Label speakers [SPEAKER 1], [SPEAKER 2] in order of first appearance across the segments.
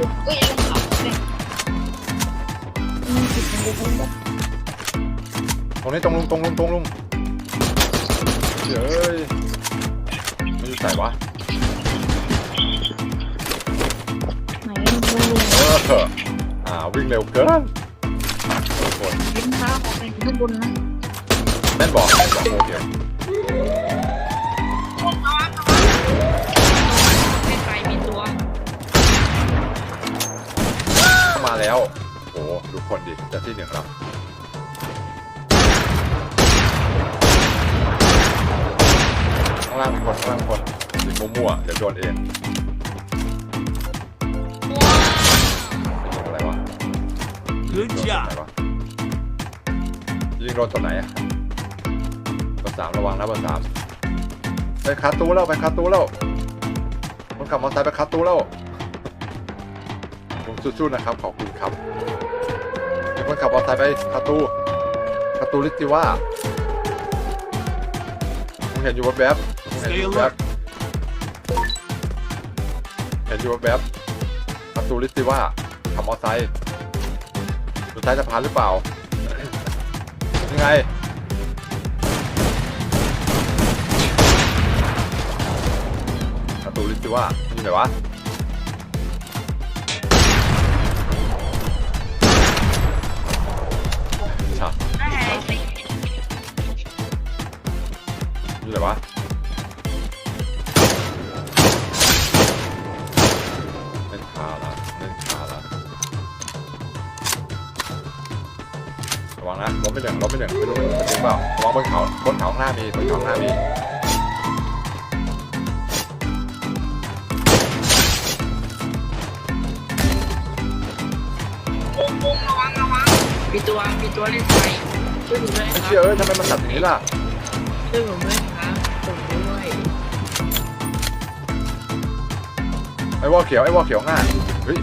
[SPEAKER 1] อยู่เอ้ยลงเขาเลย
[SPEAKER 2] มันผิดมันเลยต้องแบบ
[SPEAKER 3] ตรงนี้ตรงลุงตรงลุงตรงลุงเฮ้ยไม่อยู่ไหนวะ
[SPEAKER 2] ไหนมันลง
[SPEAKER 3] เอออ่าวิ่งเร็วเกินโอ้โห
[SPEAKER 1] ลิ้นเท้าออกไปข้างบนนะ
[SPEAKER 3] แม่นบอกแม่นบอกโอเค แล้วโอ้โหดูคนดิจะที่หนึ่งแล้วข้างล่างมีคนข้างล่างมีคนยิงมั่วๆเดี๋ยวโดนเองยิงอะไรวะ
[SPEAKER 4] Good
[SPEAKER 3] โดน
[SPEAKER 4] job.
[SPEAKER 3] ตัวไหนวะยิงโดนตัวไหนอะเบอร์สามระวังนะเบอร์สามไปคาตูแล้วไปคาตูแล้วคนขับมอเตอร์ไซค์ไปคาตูแล้วผม สู้ๆนะครับ ขอบคุณครับมีคนขับมอเตอร์ไซค์ไปคาตูคาตูลิติว่าผมเห็นอยู่แวบผมเห็นอยู่แวบเห็นอยู่แวบคาตูลิติว่าขับมอเตอร์ไซค์สุดท้ายจะผ่านหรือเปล่า ยังไงประตูลิสติว่าอยู่ไหนวะาละเล่นขาละระวังนะล้มไปหนึ่งล้มไปหนึ่งไม่รู้มันจริงเปล่าระวังบนเขาบนเขาข้างหน้ามีบนเขาข้างหน้ามี
[SPEAKER 1] ระวังระวังมีตัวมีตัวเล่นไฟช่วยผมด้วย
[SPEAKER 3] ไอ้
[SPEAKER 1] ครั
[SPEAKER 3] เชี่ย
[SPEAKER 1] บ
[SPEAKER 3] เอ้ยทำไมมันตัดอย่างนี้ล่ะ
[SPEAKER 1] ช่วยผมด้วยครับผมด้
[SPEAKER 3] ไอ้วอลเขียวไอ้วอลเขียวง่าเฮ้ย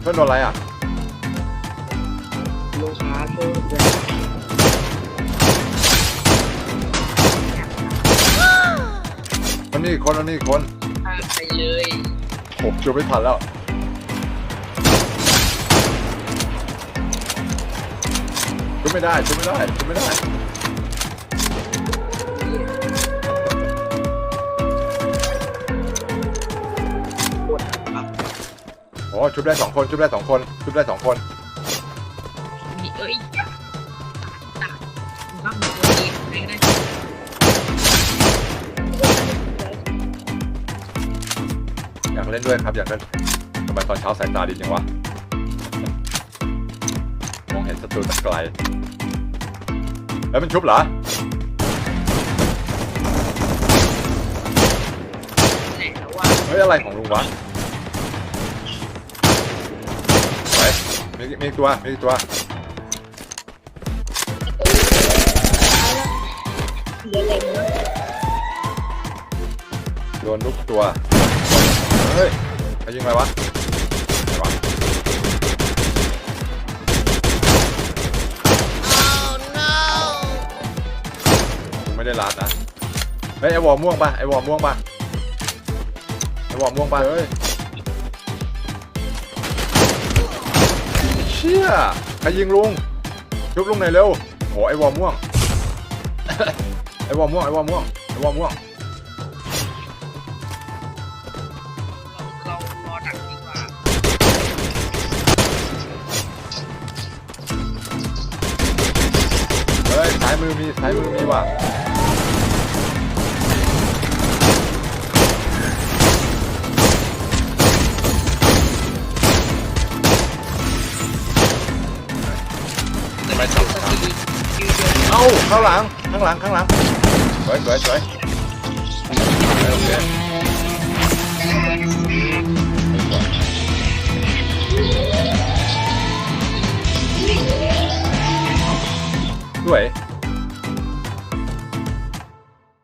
[SPEAKER 3] เพื่อนโดนอะไรอะ
[SPEAKER 1] ลูกค้าช่วยผมด้วย
[SPEAKER 3] มันมีอีกคนมันมีอีกคน
[SPEAKER 1] พาไปเลย
[SPEAKER 3] โอ้จูไม่ทันแล้วจูไม่ได้จูไม่ได้จูไม่ได้
[SPEAKER 1] ปว
[SPEAKER 3] อ้ชุบได้สองคนชุบได้สองคนชุบได้สองคน
[SPEAKER 1] มีเอ้ยตัดตัดผมก็มีตัวเองไม่ได้
[SPEAKER 3] อยากเล่นด้วยครับอยากเล่นทำไมตอนเช้าสายตาดีจังวะมองเห็นศัตรูจากไกลแล้วมันชุบเหรอ
[SPEAKER 1] ไหนแล้วว่า
[SPEAKER 3] เฮ้ยอะไรของลุงวะไป มีมีอีกตัวมีอีกตัว
[SPEAKER 2] เดี๋ยวเล็งนะ
[SPEAKER 3] โดนทุกตัว เฮ้ยใครยิงอะไรวะไหนวะไม่ได้ลาดนะ เฮ้ยไอวอร์ม่วงปะไอวอร์ม่วงปะไอวอร์ม่วงปะเฮ้ย เชี่ยใครยิงลุงชุบลุงหนเร็วโหไอวอร์ม่วง ไอวอร์ม่วงไอวอร์ม่วงไอวอร์ม่วง
[SPEAKER 1] เรารอดักดีกว่า
[SPEAKER 3] เฮ้ยซ้ายมือมีซ้ายมือมีว่ะ ข้างหลัง ข้างหลัง ข้างหลัง สวยสวยสวยโอเคด้วย